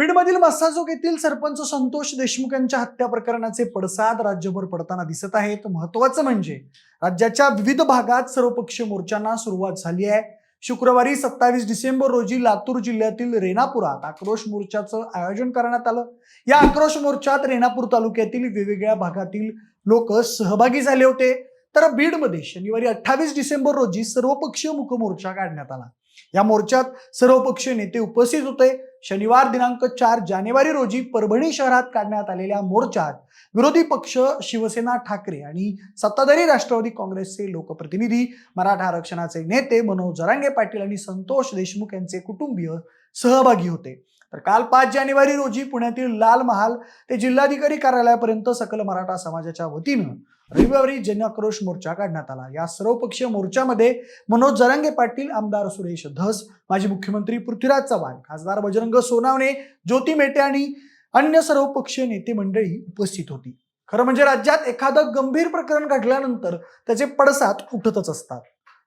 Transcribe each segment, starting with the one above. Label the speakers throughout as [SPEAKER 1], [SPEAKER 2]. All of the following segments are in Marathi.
[SPEAKER 1] बीडमधील मस्साजोग येथील सरपंच संतोष देशमुख यांच्या हत्या प्रकरणाचे पडसाद राज्यभर पडताना दिसत आहेत. महत्वाचं म्हणजे राज्याच्या विविध भागात सर्वपक्षीय मोर्चांना सुरुवात झाली आहे. शुक्रवारी सत्तावीस डिसेंबर रोजी लातूर जिल्ह्यातील रेणापुरात आक्रोश मोर्चाचं आयोजन करण्यात आलं. या आक्रोश मोर्चात रेणापूर तालुक्यातील वेगवेगळ्या भागातील लोक सहभागी झाले होते. तर बीडमध्ये शनिवारी अठ्ठावीस डिसेंबर रोजी सर्वपक्षीय मुक मोर्चा काढण्यात आला. या मोर्चात सर्वपक्षीय नेते उपस्थित होते. शनिवार दिनांक चार जानेवारी रोजी परभणी शहरात काढण्यात आलेल्या मोर्चात विरोधी पक्ष शिवसेना ठाकरे आणि सत्ताधारी राष्ट्रवादी काँग्रेसचे लोकप्रतिनिधी मराठा आरक्षणाचे नेते मनोज जरांगे पाटील आणि संतोष देशमुख यांचे कुटुंबीय सहभागी होते. तर काल पाच जानेवारी रोजी पुण्यातील लाल महाल ते जिल्हाधिकारी कार्यालयापर्यंत सकल मराठा समाजाच्या वतीनं रविवारी जनआक्रोश मोर्चा काढण्यात आला. या सर्वपक्षीय मोर्चामध्ये मनोज जरांगे पाटील आमदार सुरेश धस माजी मुख्यमंत्री पृथ्वीराज चव्हाण खासदार बजरंग सोनावणे ज्योती मेटे आणि अन्य सर्वपक्षीय नेते मंडळी उपस्थित होती. खरं म्हणजे राज्यात एखादं गंभीर प्रकरण घडल्यानंतर त्याचे पडसाद उठतच असतात.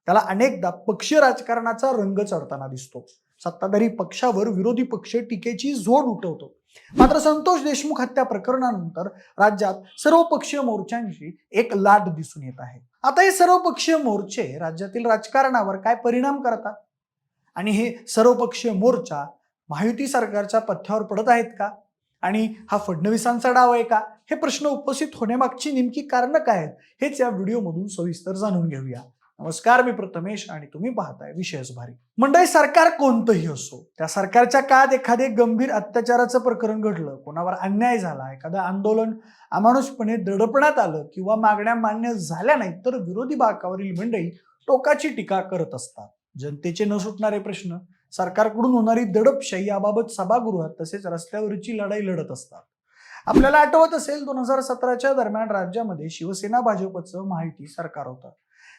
[SPEAKER 1] त्याला अनेकदा पक्षीय राजकारणाचा रंग चढताना दिसतो. सत्ताधारी पक्षावर विरोधी पक्ष टीकेची झोड उठवतो. मात्र संतोष देशमुख हत्या प्रकरणानंतर राज्यात सर्वपक्षीय मोर्चांची एक लाट दिसून येत आहे. आता हे सर्वपक्षीय मोर्चे राज्यातील राजकारणावर काय परिणाम करतात? आणि हे सर्वपक्षीय मोर्चा महायुती सरकारच्या पथ्यावर पडत आहेत का? आणि हा फडणवीसांचा डाव आहे का? हे प्रश्न उपस्थित होण्यामागची नेमकी कारणं काय आहेत? हेच या व्हिडिओमधून सविस्तर जाणून घेऊया. नमस्कार मी प्रथमेश आणि तुम्ही पाहताय विशेष भारी. मंडळी सरकार कोणतंही असो त्या सरकारच्या काळात एखादे गंभीर अत्याचाराचं प्रकरण घडलं कोणावर अन्याय झाला एखादं आंदोलन अमानुषपणे दडपण्यात आलं किंवा मागण्या मान्य झाल्या नाहीत तर विरोधी बाकावरील मंडळी टोकाची टीका करत असतात. जनतेचे न सुटणारे प्रश्न सरकारकडून होणारी दडपशाही याबाबत सभागृहात तसेच रस्त्यावरची लढाई लढत असतात. आपल्याला आठवत असेल दोन हजार सतराच्या दरम्यान राज्यामध्ये शिवसेना भाजपचं माहिती सरकार होतं.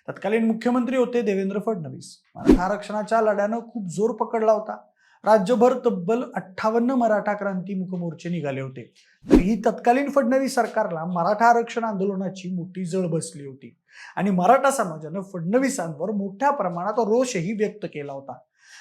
[SPEAKER 1] तत्कालीन मुख्यमंत्री होते देवेंद्र फडणवीस. मराठा आरक्षणाच्या लढ्यानं खूप जोर पकडला होता. राज्यभर तब्बल अठ्ठावन्न मराठा क्रांती मुखमोर्चे निघाले होते. तरीही तत्कालीन फडणवीस सरकारला मराठा आरक्षण आंदोलनाची मोठी जळ बसली होती. आणि मराठा समाजानं फडणवीसांवर मोठ्या प्रमाणात रोषही व्यक्त केला होता.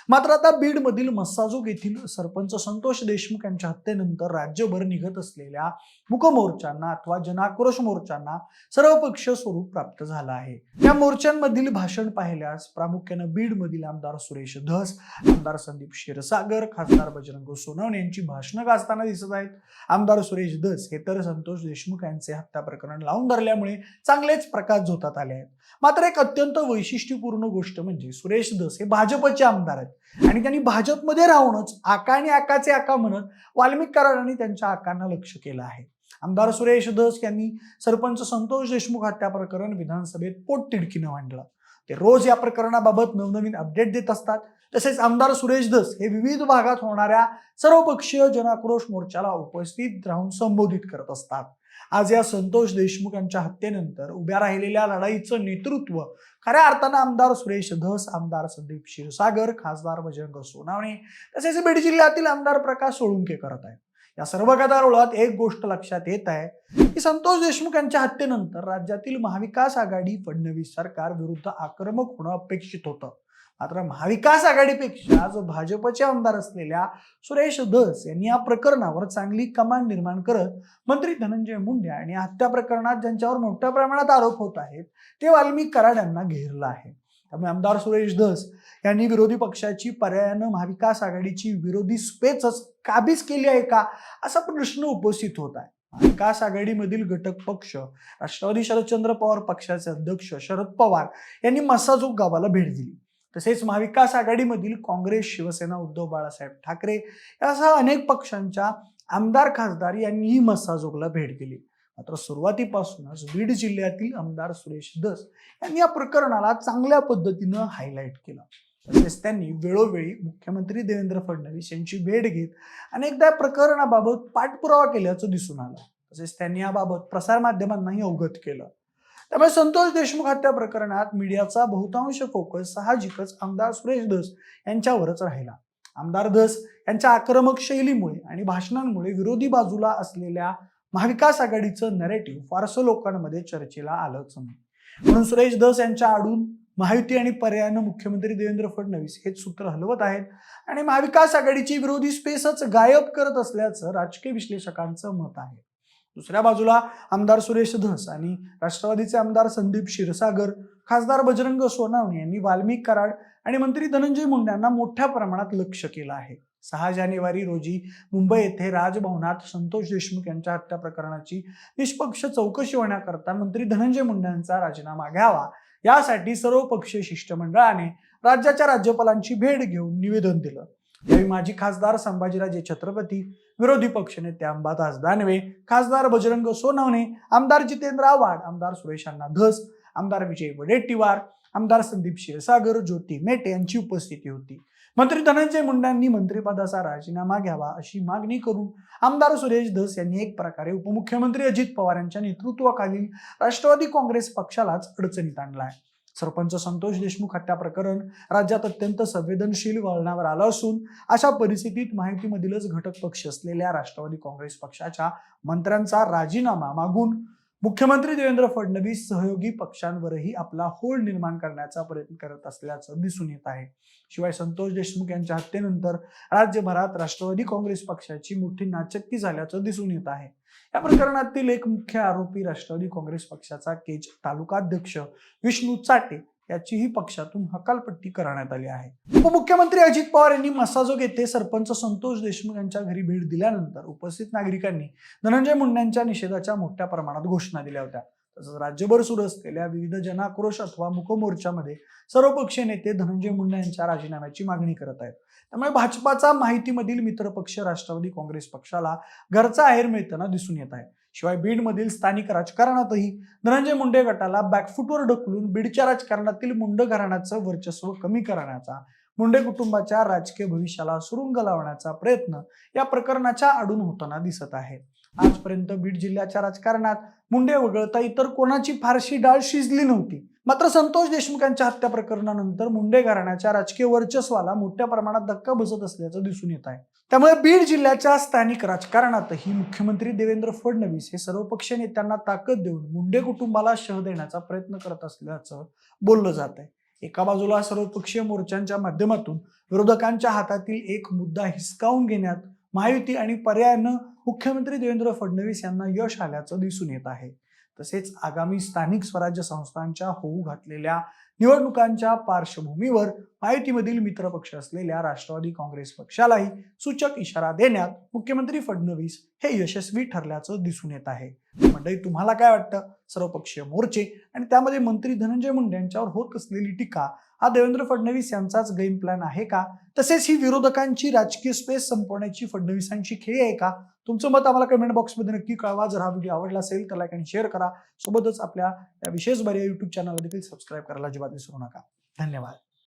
[SPEAKER 1] मात्र आता बीडमधील मस्साजोग येथील सरपंच संतोष देशमुख यांच्या हत्येनंतर राज्यभर निघत असलेल्या मुकमोर्चांना अथवा जनाक्रोश मोर्चांना सर्वपक्षीय स्वरूप प्राप्त झालं आहे. या मोर्चांमधील भाषण पाहिल्यास प्रामुख्यानं बीडमधील आमदार सुरेश धस आमदार संदीप क्षीरसागर खासदार बजरंग सोनवणे यांची भाषणं गाजताना दिसत आहेत. आमदार सुरेश धस हे तर संतोष देशमुख यांचे हत्या प्रकरण लावून धरल्यामुळे चांगलेच प्रकाश झोतात आले आहेत. मात्र एक अत्यंत वैशिष्ट्यपूर्ण गोष्ट म्हणजे सुरेश धस हे भाजपचे आमदार आहेत. आणि त्यांनी भाजपमध्ये राहूनच आका आणि आकाचे आका म्हणत वाल्मिक कराडांनी त्यांच्या आकांना लक्ष केलं आहे. आमदार सुरेश धस यांनी सरपंच संतोष देशमुख हत्या प्रकरण विधानसभेत पोटतिडकीनं मांडलं. ते रोज या प्रकरणाबाबत नवनवीन अपडेट देत असतात. तसेच आमदार सुरेश धस हे विविध भागात होणाऱ्या सर्वपक्षीय जनाक्रोश मोर्चाला उपस्थित राहून संबोधित करत असतात. आज या संतोष देशमुख यांच्या हत्येनंतर उभ्या राहिलेल्या लढाईचं नेतृत्व खऱ्या अर्थानं आमदार सुरेश धस आमदार संदीप क्षीरसागर खासदार बजरंग सोनावणे तसेच बीड जिल्ह्यातील आमदार प्रकाश सोळुंके करत आहेत. या सर्व गदारोळात एक गोष्ट लक्षात येत आहे की संतोष देशमुख यांच्या हत्येनंतर राज्यातील महाविकास आघाडी फडणवीस सरकार विरुद्ध आक्रमक होणं अपेक्षित होतं. मात्र महाविकास आघाडीपेक्षा जो भाजपचे आमदार असलेल्या सुरेश धस यांनी या प्रकरणावर चांगली कमांड निर्माण करत मंत्री धनंजय मुंडे आणि हत्या प्रकरणात ज्यांच्यावर मोठ्या प्रमाणात आरोप होत आहेत ते वाल्मिक कराड यांना घेरलं आहे. त्यामुळे आमदार सुरेश धस यांनी विरोधी पक्षाची पर्यायानं महाविकास आघाडीची विरोधी स्पेचच काबीज केली आहे का असा प्रश्न उपस्थित होत आहे. महाविकास आघाडीमधील घटक पक्ष राष्ट्रवादी शरदचंद्र पवार पक्षाचे अध्यक्ष शरद पवार यांनी मसाजोग गावाला भेट दिली. तसेच महाविकास आघाडीमधील काँग्रेस शिवसेना उद्धव बाळासाहेब ठाकरे यासह अनेक पक्षांच्या आमदार खासदार यांनीही मसाजोगला भेट दिली. मात्र सुरुवातीपासूनच बीड जिल्ह्यातील आमदार सुरेश दस यांनी या प्रकरणाला चांगल्या पद्धतीनं हायलाईट केलं. तसेच त्यांनी वेळोवेळी मुख्यमंत्री देवेंद्र फडणवीस यांची भेट घेत अनेकदा या प्रकरणाबाबत पाठपुरावा केल्याचं दिसून आलं. तसेच त्यांनी याबाबत प्रसारमाध्यमांनाही अवगत केलं. त्यामुळे संतोष देशमुख हत्या प्रकरणात मीडियाचा बहुतांश फोकस साहजिकच आमदार सुरेश धस यांच्यावरच राहिला. आमदार धस यांच्या आक्रमक शैलीमुळे आणि भाषणांमुळे विरोधी बाजूला असलेल्या महाविकास आघाडीचं नरेटिव्ह फारसं लोकांमध्ये चर्चेला आलंच नाही. म्हणून सुरेश धस यांच्या आडून महायुती आणि पर्यायानं मुख्यमंत्री देवेंद्र फडणवीस हेच सूत्र हलवत आहेत. आणि महाविकास आघाडीची विरोधी स्पेसच गायब करत असल्याचं राजकीय विश्लेषकांचं मत आहे. दुसऱ्या बाजूला आमदार सुरेश धस आणि राष्ट्रवादीचे आमदार संदीप क्षीरसागर खासदार बजरंग सोनावणे यांनी वाल्मिक कराड आणि मंत्री धनंजय मुंडे यांना मोठ्या प्रमाणात लक्ष केलं आहे. सहा जानेवारी रोजी मुंबई येथे राजभवनात संतोष देशमुख यांच्या हत्या प्रकरणाची निष्पक्ष चौकशी होण्याकरता मंत्री धनंजय मुंडे यांचा राजीनामा घ्यावा यासाठी सर्वपक्षीय शिष्टमंडळाने राज्याच्या राज्यपालांची भेट घेऊन निवेदन दिलं. यावेळी माजी खासदार संभाजीराजे छत्रपती विरोधी पक्षनेते अंबादास दानवे खासदार बजरंग सोनवणे आमदार जितेंद्र आव्हाड आमदार सुरेश अण्णा धस आमदार विजय वडेट्टीवार आमदार संदीप क्षीरसागर ज्योती मेटे यांची उपस्थिती होती. मंत्री धनंजय मुंडांनी मंत्रिपदाचा राजीनामा घ्यावा अशी मागणी करून आमदार सुरेश धस यांनी एक प्रकारे उपमुख्यमंत्री अजित पवार यांच्या नेतृत्वाखालील राष्ट्रवादी काँग्रेस पक्षालाच अडचणीत आणला आहे. सरपंच संतोष देशमुख हत्या प्रकरण राज्यात अत्यंत संवेदनशील वळणावर आलं असून अशा परिस्थितीत माहितीमधीलच घटक पक्ष असलेल्या राष्ट्रवादी काँग्रेस पक्षाच्या मंत्र्यांचा राजीनामा मागून मुख्यमंत्री देवेंद्र फडणवीस सहयोगी पक्षांवरही आपला होळ निर्माण करण्याचा प्रयत्न करत असल्याचं दिसून येत आहे. शिवाय संतोष देशमुख यांच्या हत्येनंतर राज्यभरात राष्ट्रवादी काँग्रेस पक्षाची मोठी नाचक्की झाल्याचं दिसून येत आहे. या प्रकरणातील एक मुख्य आरोपी राष्ट्रवादी काँग्रेस पक्षाचा केज तालुकाध्यक्ष विष्णू चाटे याचीही पक्षातून हकालपट्टी करण्यात आली आहे. उपमुख्यमंत्री अजित पवार यांनी मसाजोग येथे सरपंच संतोष देशमुख यांच्या घरी भेट दिल्यानंतर उपस्थित नागरिकांनी धनंजय मुंड्यांच्या निषेधाच्या मोठ्या प्रमाणात घोषणा दिल्या होत्या. तसंच राज्यभर सुरू असलेल्या विविध जनाक्रोश अथवा मुखमोर्चामध्ये सर्वपक्षीय नेते धनंजय मुंडे यांच्या राजीनाम्याची मागणी करत आहेत. त्यामुळे भाजपाचा माहितीमधील मित्रपक्ष राष्ट्रवादी काँग्रेस पक्षाला घरचा आहेर मिळताना दिसून येत आहे. शिवाय बीडमधील स्थानिक राजकारणातही धनंजय मुंडे गटाला बॅकफुटवर ढकलून बीडच्या राजकारणातील मुंड घराण्याचं वर्चस्व कमी करण्याचा मुंडे कुटुंबाच्या राजकीय भविष्याला सुरुंग लावण्याचा प्रयत्न या प्रकरणाच्या आडून होताना दिसत आहे. आजपर्यंत बीड जिल्ह्याच्या राजकारणात मुंडे वगळता इतर कोणाची फारशी डाळ शिजली नव्हती. मात्र संतोष देशमुख यांच्या हत्या प्रकरणानंतर मुंडे घराण्याच्या राजकीय वर्चस्वाला मोठ्या प्रमाणात धक्का बसत असल्याचं दिसून येत आहे. त्यामुळे बीड जिल्ह्याच्या स्थानिक राजकारणातही मुख्यमंत्री देवेंद्र फडणवीस हे सर्वपक्षीय नेत्यांना ताकद देऊन मुंडे कुटुंबाला शह देण्याचा प्रयत्न करत असल्याचं बोललं जात आहे. एका बाजूला सर्वपक्षीय मोर्चांच्या माध्यमातून विरोधकांच्या हातातील एक मुद्दा हिसकावून घेण्यात महायुती आणि पर्यायानं मुख्यमंत्री देवेंद्र फडणवीस यांना यश आल्याचं दिसून येत आहे. तसेच आगामी स्थानिक स्वराज्य संस्थांच्या होऊ घातलेल्या निवडणुकांच्या पार्श्वभूमीवर महायुतीमधील मित्रपक्ष असलेल्या राष्ट्रवादी काँग्रेस पक्षालाही सूचक इशारा देण्यात मुख्यमंत्री फडणवीस हे यशस्वी ठरल्याचं दिसून येत आहे. मंडळी तुम्हाला काय वाटतं? सर्वपक्षीय मोर्चे आणि त्यामध्ये मंत्री धनंजय मुंडे यांच्यावर होत असलेली टीका हा देवेंद्र फडणवीस यांचाच गेम प्लॅन आहे का? तसेच ही विरोधकांची राजकीय स्पेस संपवण्याची फडणवीसांची खेळी आहे का? तुमचं मत आम्हाला कमेंट बॉक्समध्ये नक्की कळवा. जर हा व्हिडिओ आवडला असेल तर लाईक आणि शेअर करा. सोबतच आपल्या या विशेष बऱ्या युट्यूब चॅनलला देखील सबस्क्राईब करायला अजिबात विसरू नका. धन्यवाद.